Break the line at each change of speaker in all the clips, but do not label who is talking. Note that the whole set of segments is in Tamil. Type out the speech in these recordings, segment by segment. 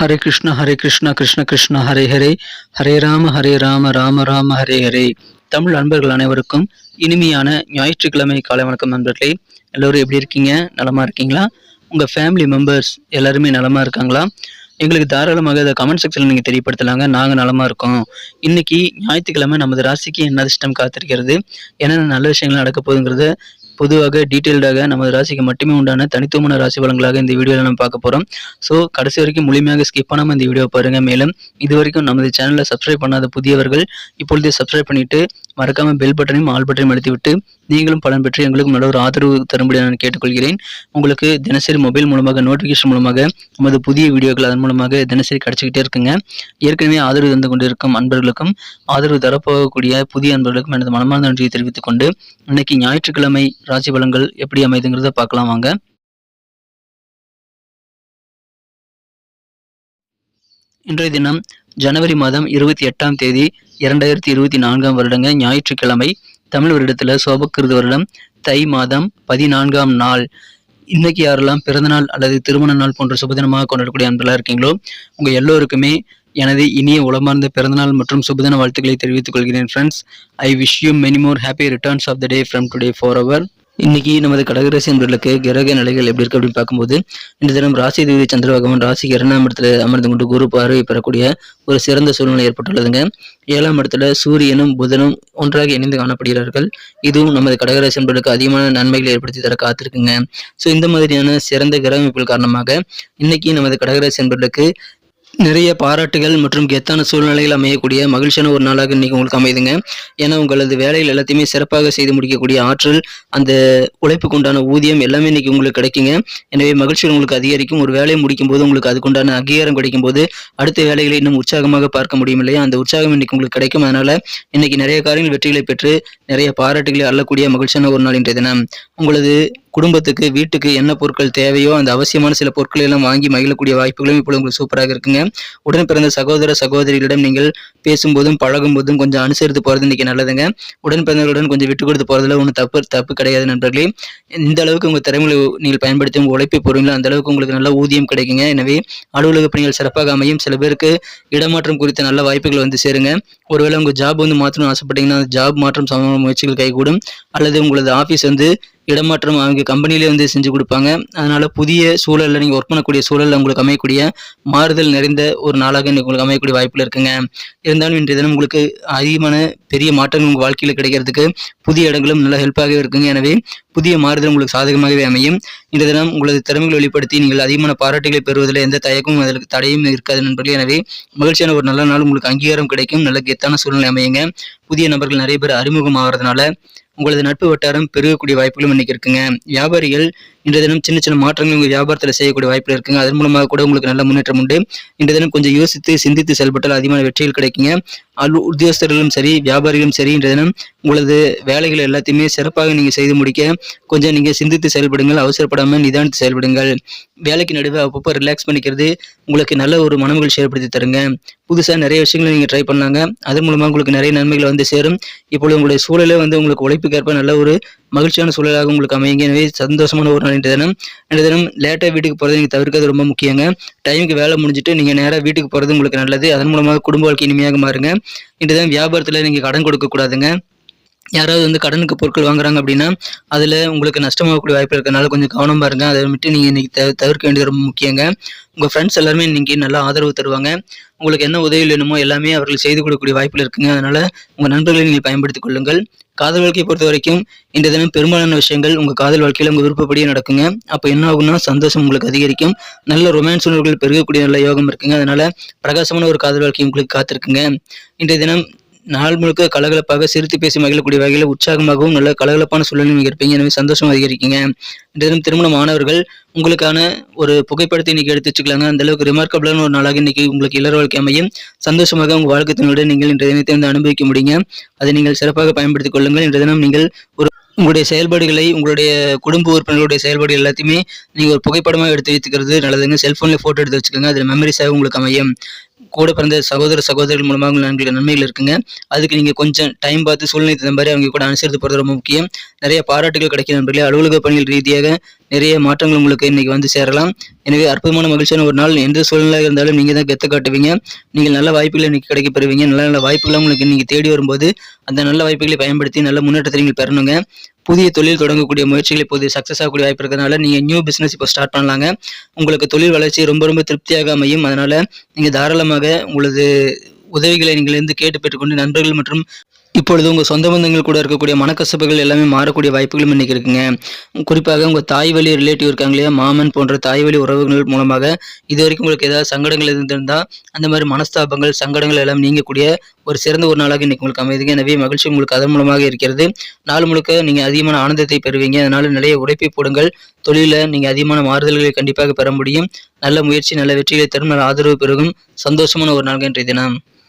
ஹரே கிருஷ்ண ஹரே கிருஷ்ண கிருஷ்ண கிருஷ்ண ஹரே ஹரே ஹரே ராம ஹரே ராம ராம ராம ஹரே ஹரே தமிழ் அன்பர்கள் அனைவருக்கும் இனிமையான ஞாயிற்றுக்கிழமை காலை வணக்கம் நண்பர்களே. எல்லோரும் எப்படி இருக்கீங்க? நலமா இருக்கீங்களா? உங்கள் ஃபேமிலி மெம்பர்ஸ் எல்லாருமே நலமா இருக்காங்களா? எங்களுக்கு தாராளமாக இதை கமெண்ட் செக்ஷனில் நீங்கள் தெரியப்படுத்தலாங்க. நாங்கள் நலமாக இருக்கோம். இன்னைக்கு ஞாயிற்றுக்கிழமை நமது ராசிக்கு என்ன அதிர்ஷ்டம் காத்திருக்கிறது? என்னென்ன நல்ல விஷயங்கள் நடக்க போகுதுங்கிறத பொதுவாக டீட்டெயில்டாக நமது ராசிக்கு மட்டுமே உண்டான தனித்துவமான ராசி பலன்களாக இந்த வீடியோவில் நம்ம பார்க்க போகிறோம் ஸோ கடைசி வரைக்கும் முழுமையாக ஸ்கிப் பண்ணாமல் இந்த வீடியோ பாருங்கள் மேலும் இது வரைக்கும் நமது சேனலில் சப்ஸ்கிரைப் பண்ணாத புதியவர்கள் இப்பொழுதே சப்ஸ்கிரைப் பண்ணிவிட்டு மறக்காமல் பெல் பட்டனையும் ஆல் பட்டனையும் அழுத்திவிட்டு நீங்களும் பலன் பெற்று எங்களுக்கும் நல்ல ஒரு ஆதரவு தரும்படி நான் கேட்டுக்கொள்கிறேன். உங்களுக்கு தினசரி மொபைல் மூலமாக நோட்டிஃபிகேஷன் மூலமாக நமது புதிய வீடியோக்கள் அதன் மூலமாக தினசரி கிடச்சிக்கிட்டே இருக்குங்க. ஏற்கனவே ஆதரவு தந்து கொண்டிருக்கும் அன்பர்களுக்கும் ஆதரவு தரப்போகக்கூடிய புதிய அன்பர்களுக்கும் எனது மனமார்ந்த நன்றியை தெரிவித்துக் கொண்டு இன்னைக்கு ஞாயிற்றுக்கிழமை ராசி பலன்கள் எப்படி அமைதுங்கிறத பார்க்கலாம் வாங்க. இன்றைய தினம் ஜனவரி மாதம் இருபத்தி எட்டாம் தேதி இரண்டாயிரத்தி இருபத்தி நான்காம் வருடங்க ஞாயிற்றுக்கிழமை தமிழ் வருடத்தில் சோபக்கிருது வருடம் தை மாதம் பதினான்காம் நாள். இன்னைக்கு யாரெல்லாம் பிறந்தநாள் அல்லது திருமண நாள் போன்ற சுபதினமாக கொண்டாடக்கூடிய அன்பெல்லாம் இருக்கீங்களோ உங்கள் எல்லோருக்குமே எனது இனிய உளமார்ந்த பிறந்தநாள் மற்றும் சுபதின வாழ்த்துக்களை தெரிவித்துக் கொள்கிறேன் friends I wish you many more happy returns of the day from today for our இன்னைக்கு நமது கடகராசி நண்பர்களுக்கு கிரக நிலைகள் எப்படி இருக்கு அப்படின்னு பார்க்கும்போது இந்த தினம் ராசி தேவி சந்திர பகவான் ராசிக்கு இரண்டாம் இடத்துல அமர்ந்து கொண்டு குரு பார்வை பெறக்கூடிய ஒரு சிறந்த சூழ்நிலை ஏற்பட்டுள்ளதுங்க. ஏழாம் இடத்துல சூரியனும் புதனும் ஒன்றாக இணைந்து காணப்படுகிறார்கள். இதுவும் நமது கடகராசி நண்பர்களுக்கு அதிகமான நன்மைகளை ஏற்படுத்தி தர காத்திருக்குங்க. ஸோ இந்த மாதிரியான சிறந்த கிரக அமைப்புகள் காரணமாக இன்னைக்கு நமது கடகராசி நண்பர்களுக்கு நிறைய பாராட்டுகள் மற்றும் கெத்தான சூழ்நிலைகள் அமையக்கூடிய மகிழ்ச்சியான ஒரு நாளாக இன்றைக்கி உங்களுக்கு அமைதுங்க. ஏன்னா உங்களது வேலைகள் எல்லாத்தையுமே சிறப்பாக செய்து முடிக்கக்கூடிய ஆற்றல் அந்த உழைப்புக்கு உண்டான ஊதியம் எல்லாமே இன்னைக்கு உங்களுக்கு கிடைக்குங்க. எனவே மகிழ்ச்சி உங்களுக்கு அதிகரிக்கும். ஒரு வேலையை முடிக்கும் போது உங்களுக்கு அதுக்குண்டான அங்கீகாரம் கிடைக்கும் போது அடுத்த வேலைகளை இன்னும் உற்சாகமாக பார்க்க முடியும் இல்லையா? அந்த உற்சாகம் இன்னைக்கு உங்களுக்கு கிடைக்கும். அதனால இன்னைக்கு நிறைய காரியங்கள் வெற்றிகளை பெற்று நிறைய பாராட்டுகளை அள்ளக்கூடிய மகிழ்ச்சியான ஒரு நாள் இன்றைய தினம். உங்களது குடும்பத்துக்கு வீட்டுக்கு என்ன பொருட்கள் தேவையோ அந்த அவசியமான சில பொருட்களை எல்லாம் வாங்கி மகிழக்கூடிய வாய்ப்புகளும் இப்பொழுது உங்களுக்கு சூப்பராக இருக்குங்க. உடன் பிறந்த சகோதர சகோதரிகளிடம் நீங்கள் பேசும்போதும் பழகும் போதும் கொஞ்சம் அனுசரித்து போகிறது இன்னைக்கு நல்லதுங்க. உடன் பிறந்தவர்களுடன் கொஞ்சம் விட்டு கொடுத்து போகிறதுல ஒன்றும் தப்பு தப்பு கிடையாது நண்பர்களே. இந்த அளவுக்கு உங்கள் திறமைகளை நீங்கள் பயன்படுத்தி உங்கள் உழைப்பை போகிறீங்களோ அந்த அளவுக்கு உங்களுக்கு நல்ல ஊதியம் கிடைக்குங்க. எனவே அலுவலக பணிகள் சிறப்பாக அமையும். சில பேருக்கு இடமாற்றம் குறித்த நல்ல வாய்ப்புகள் வந்து சேருங்க. ஒருவேளை உங்கள் ஜாப் வந்து மாற்றணும்னு ஆசைப்பட்டீங்கன்னா அந்த ஜாப் மாற்றம் சம்பந்தமான முயற்சிகள் கைகூடும். அல்லது உங்களது ஆஃபீஸ் வந்து இடமாற்றம் அவங்க கம்பெனிலே வந்து செஞ்சு கொடுப்பாங்க. அதனால் புதிய சூழலில் நீங்கள் ஒர்க் பண்ணக்கூடிய சூழலில் உங்களுக்கு அமையக்கூடிய மாறுதல் நிறைந்த ஒரு நாளாக இன்றைக்கு உங்களுக்கு அமையக்கூடிய வாய்ப்பில் இருக்குங்க. இருந்தாலும் இன்றைய தினம் உங்களுக்கு அதிகமான பெரிய மாற்றங்கள் உங்கள் வாழ்க்கையில் கிடைக்கிறதுக்கு புதிய இடங்களும் நல்ல ஹெல்ப்பாகவே இருக்குங்க. எனவே புதிய மாறுதல் உங்களுக்கு சாதகமாகவே அமையும். இந்த தினம் உங்களது திறமைகளை வெளிப்படுத்தி நீங்கள் அதிகமான பாராட்டுகளை பெறுவதில் எந்த தயக்கமும் அதற்கு தடையும் இருக்காது நண்பர்களே. எனவே மகிழ்ச்சியான ஒரு நல்ல நாள் உங்களுக்கு அங்கீகாரம் கிடைக்கும். நல்ல கெத்தான சூழ்நிலை அமையுங்க. புதிய நபர்கள் நிறைய பேர் அறிமுகம் ஆகிறதுனால உங்களது நட்பு வட்டாரம் பெருகக்கூடிய வாய்ப்புகளும் இன்னைக்கு இருக்குங்க. வியாபாரிகள் இன்றைய தினம் சின்ன சின்ன மாற்றங்கள் உங்கள் வியாபாரத்தில் செய்யக்கூடிய வாய்ப்புகள் இருக்குங்க. அதன் மூலமாக கூட உங்களுக்கு நல்ல முன்னேற்றம் உண்டு. இன்றைய தினம் கொஞ்சம் யோசித்து சிந்தித்து செயல்பட்டால் அதிகமான வெற்றிகள் கிடைக்குங்க. அலு உத்தியோகஸ்தர்களும் சரி வியாபாரிகளும் சரி இன்றைய தினம் உங்களது வேலைகள் எல்லாத்தையுமே சிறப்பாக நீங்கள் செய்து முடிக்க கொஞ்சம் நீங்கள் சிந்தித்து செயல்படுங்கள் அவசரப்படாமல் நிதானித்து செயல்படுங்கள். வேலைக்கு நடுவே அப்பப்போ ரிலாக்ஸ் பண்ணிக்கிறது உங்களுக்கு நல்ல ஒரு மனமகிழ்ச்சி ஏற்படுத்தி தருங்க. புதுசாக நிறைய விஷயங்களை நீங்கள் ட்ரை பண்ணாங்க அதன் மூலமாக உங்களுக்கு நிறைய நன்மைகள் வந்து சேரும். இப்பொழுது உங்களுடைய சூழலே வந்து உங்களுக்கு உழைப்புக்கேற்ப நல்ல ஒரு மகிழ்ச்சியான சூழலாக உங்களுக்கு அமையுங்க. எனவே சந்தோஷமான ஒரு நாள் தினம். இன்றைய தினம் லேட்டாக வீட்டுக்கு போகிறது நீங்கள் தவிர்க்கிறது ரொம்ப முக்கியங்க. டைமுக்கு வேலை முடிஞ்சுட்டு நீங்கள் நேராக வீட்டுக்கு போகிறது உங்களுக்கு நல்லது. அதன் மூலமாக குடும்ப வாழ்க்கை இனிமையாக மாறுங்க. இன்றைய தினம் வியாபாரத்தில் நீங்கள் கடன் கொடுக்கக்கூடாதுங்க யாராவது வந்து கடனுக்கு பொருட்கள் வாங்குறாங்க அப்படின்னா அதில் உங்களுக்கு நஷ்டமாகக்கூடிய வாய்ப்பு இருக்கிறனால கொஞ்சம் கவனமாக பாருங்க அதை விட்டு நீங்கள் இன்றைக்கி த தவிர்க்க வேண்டியது ரொம்ப முக்கியங்க. உங்கள் ஃப்ரெண்ட்ஸ் எல்லாருமே இன்றைக்கி நல்லா ஆதரவு தருவாங்க. உங்களுக்கு என்ன உதவி வேணுமோ எல்லாமே அவர்கள் செய்து கொடுக்கக்கூடிய வாய்ப்பில் இருக்குங்க. அதனால் உங்கள் நண்பர்களை நீங்கள் பயன்படுத்திக் கொள்ளுங்கள். காதல் வாழ்க்கையை பொறுத்த வரைக்கும் இந்த தினம் பெரும்பாலான விஷயங்கள் உங்கள் காதல் வாழ்க்கையில் உங்கள் விருப்பப்படியே நடக்குங்க. அப்போ என்ன ஆகும்னா சந்தோஷம் உங்களுக்கு அதிகரிக்கும். நல்ல ரொமான்ஸ் உணர்வுகள் பெருகக்கூடிய நல்ல யோகம் இருக்குங்க. அதனால் பிரகாசமான ஒரு காதல் வாழ்க்கை உங்களுக்கு காத்திருக்குங்க. இன்றைய தினம் நாள் முழுக்க கலகலப்பாக சிரித்து பேசி மகிழக்கூடிய வகையில் உற்சாகமாகவும் நல்ல கலகலப்பான சூழலும் இருப்பீங்க. எனவே சந்தோஷம் அதிகரிக்கீங்க தினம் திருமண மாணவர்கள் உங்களுக்கான ஒரு புகைப்படத்தை இன்னைக்கு எடுத்து வச்சுக்கலாங்க. அந்த அளவுக்கு ரிமார்க்கபிளான ஒரு நாளாக இன்னைக்கு உங்களுக்கு இளர் வாழ்க்கை அமையும். சந்தோஷமாக உங்கள் வாழ்க்கை நீங்கள் இன்றைய தினத்தை வந்து அனுபவிக்க முடியுங்க. அதை நீங்கள் சிறப்பாக பயன்படுத்திக் கொள்ளுங்கள். இன்றைய தினம் நீங்கள் ஒரு உங்களுடைய செயல்பாடுகளை உங்களுடைய குடும்ப உறுப்பினர்களுடைய செயல்பாடு எல்லாத்தையுமே நீங்கள் ஒரு புகைப்படமாக எடுத்து வைத்துக்கிறது நல்லதுங்க. செல்ஃபோனில் ஃபோட்டோ எடுத்து வச்சுக்கோங்க. அதில் மெமரிஸாக உங்களுக்கு அமையும். கூட பிறந்த சகோதர சகோதரிகள் மூலமாக உங்களுக்கு நன்மைகள் இருக்குங்க. அதுக்கு நீங்கள் கொஞ்சம் டைம் பார்த்து சூழ்நிலை தகுந்த மாதிரி அவங்க கூட அனுசரித்து போகிறது ரொம்ப முக்கியம். நிறைய பாராட்டுகள் கிடைக்கும் நண்பர்களே அலுவலக பணிகள் ரீதியாக நிறைய மாற்றங்கள் உங்களுக்கு இன்னைக்கு வந்து சேரலாம். எனவே அற்புதமான மகிழ்ச்சியான ஒரு நாள். எந்த சூழ்நிலை இருந்தாலும் நீங்கள் தான் கெத்து காட்டுவீங்க. நீங்கள் நல்ல வாய்ப்புகளை இன்னைக்கு கிடைக்க பெறுவீங்க நல்ல நல்ல வாய்ப்புகளை உங்களுக்கு நீங்கள் தேடி வரும்போது அந்த நல்ல வாய்ப்புகளை பயன்படுத்தி நல்ல முன்னேற்றத்தை நீங்கள் பெறணுங்க. புதிய தொழில் தொடங்கக்கூடிய முயற்சிகள் இப்போது சக்ஸஸ் ஆகக்கூடிய வாய்ப்பு இருக்கிறதுனால நீங்கள் நியூ பிஸ்னஸ் இப்போ ஸ்டார்ட் பண்ணலாங்க. உங்களுக்கு தொழில் வளர்ச்சி ரொம்ப ரொம்ப திருப்தியாக அமையும். அதனால் நீங்கள் தாராளமாக உங்களது உதவிகளை நீங்கள் இருந்து கேட்டு பெற்றுக்கொண்டு நண்பர்கள் மற்றும் இப்பொழுது உங்கள் சொந்த பந்தங்கள் கூட இருக்கக்கூடிய மனக்கசப்புகள் எல்லாமே மாறக்கூடிய வாய்ப்புகளும் இன்றைக்கி இருக்குங்க. குறிப்பாக உங்கள் தாய் வழி ரிலேட்டிவ் இருக்காங்க இல்லையா? மாமன் போன்ற தாய் வழி உறவுகள் மூலமாக இது வரைக்கும் உங்களுக்கு ஏதாவது சங்கடங்கள் இருந்திருந்தால் அந்த மாதிரி மனஸ்தாபங்கள் சங்கடங்கள் எல்லாம் நீங்கக்கூடிய ஒரு சிறந்த ஒரு நாளாக இன்றைக்கி உங்களுக்கு அமைதுங்க எனவே மகிழ்ச்சி உங்களுக்கு அதன் மூலமாக இருக்கிறது. நாள் முழுக்க நீங்கள் அதிகமான ஆனந்தத்தை பெறுவீங்க. அதனால் நிறைய உழைப்பை போடுங்கள். தொழிலில் நீங்கள் அதிகமான மாறுதல்களை கண்டிப்பாக பெற முடியும். நல்ல முயற்சி நல்ல வெற்றிகளை தரும். நல்ல ஆதரவு பெருகும். சந்தோஷமான ஒரு நாள் இன்றைய தினம்.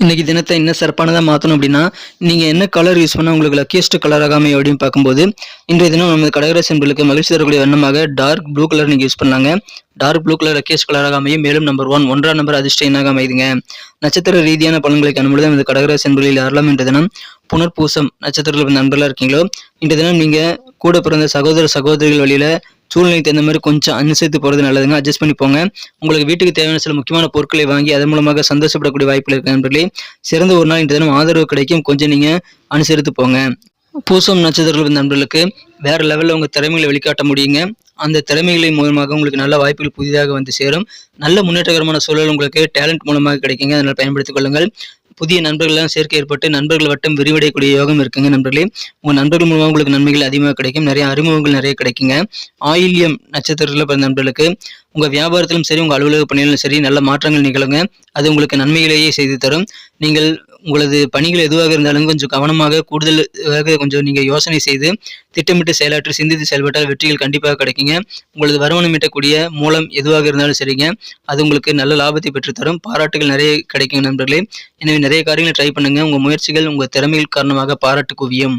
இன்றைக்கி தினத்தை என்ன சிறப்பானதாக மாற்றணும் அப்படின்னா நீங்கள் என்ன கலர் யூஸ் பண்ணால் உங்களுக்கு லக்கியஸ்ட் கலராக அமையும் அப்படின்னு பார்க்கும்போது இன்றைய தினம் நமது கடகராசி என்பர்களுக்கு மகிழ்ச்சி தரக்கூடிய வண்ணமாக டார்க் ப்ளூ கலர் நீங்கள் யூஸ் பண்ணாங்க டார்க் ப்ளூ கலர் லக்கியஸ்ட் கலராக அமையும் மேலும் நம்பர் ஒன் ஒன்றாம் நம்பர் அதிர்ஷ்ட எண்ணாக அமைதுங்க நட்சத்திர ரீதியான பலன்களை காணும்பொழுது இந்த கடகராசி என்பர்களில் யாரெல்லாம் இன்றைய தினம் புனர்பூசம் நட்சத்திரத்தில் நண்பர்களாக இருக்கீங்களோ இன்றைய தினம் நீங்கள் கூட பிறந்த சகோதர சகோதரிகள் வழியில் சூழ்நிலைக்கு தகுந்த மாதிரி கொஞ்சம் அனுசரித்து போகிறது நல்லதுங்க. அட்ஜஸ்ட் பண்ணி போங்க. உங்களுக்கு வீட்டுக்கு தேவையான சில முக்கியமான பொருட்களை வாங்கி அதன் மூலமாக சந்தோஷப்படக்கூடிய வாய்ப்புகள் இருக்கு நண்பர்களே. சிறந்த ஒரு நாள் இன்றைய தினம் ஆதரவு கிடைக்கும். கொஞ்சம் நீங்கள் அனுசரித்து போங்க. பூசம் நட்சத்திரங்கள் நண்பர்களுக்கு வேற லெவலில் உங்கள் திறமைகளை வெளிக்காட்ட முடியுங்க. அந்த திறமைகளின் மூலமாக உங்களுக்கு நல்ல வாய்ப்புகள் புதிதாக வந்து சேரும். நல்ல முன்னேற்றகரமான சூழல் உங்களுக்கு டேலண்ட் மூலமாக கிடைக்குங்க. அதனால் பயன்படுத்திக் கொள்ளுங்கள். புதிய நண்பர்கள்லாம் சேர்க்கை ஏற்பட்டு நண்பர்கள் வட்டம் விரிவடையக்கூடிய யோகம் இருக்குங்க நண்பர்களே. உங்கள் நண்பர்கள் மூலமாக உங்களுக்கு நன்மைகள் அதிகமாக கிடைக்கும். நிறைய அறிமுகங்கள் நிறைய கிடைக்குங்க. ஆயில்யம் நட்சத்திரத்தில் பிறந்த நண்பர்களுக்கு உங்கள் வியாபாரத்திலும் சரி உங்கள் அலுவலக பணியிலும் சரி நல்ல மாற்றங்கள் நிகழுங்க. அது உங்களுக்கு நன்மைகளையே செய்து தரும். நீங்கள் உங்களது பணிகள் எதுவாக இருந்தாலும் கொஞ்சம் கவனமாக கூடுதலாக கொஞ்சம் நீங்கள் யோசனை செய்து திட்டமிட்டு செயலாற்றி சிந்தித்து செயல்பட்டால் வெற்றிகள் கண்டிப்பாக கிடைக்குங்க. உங்களது வருமானம் ஈட்டக்கூடிய மூலம் எதுவாக இருந்தாலும் சரிங்க. அது உங்களுக்கு நல்ல லாபத்தை பெற்றுத்தரும் பாராட்டுகள் நிறைய கிடைக்கும் நண்பர்களே. எனவே நிறைய காரியங்களை ட்ரை பண்ணுங்கள் உங்கள் முயற்சிகள் உங்கள் திறமைகள் காரணமாக பாராட்டு குவியும்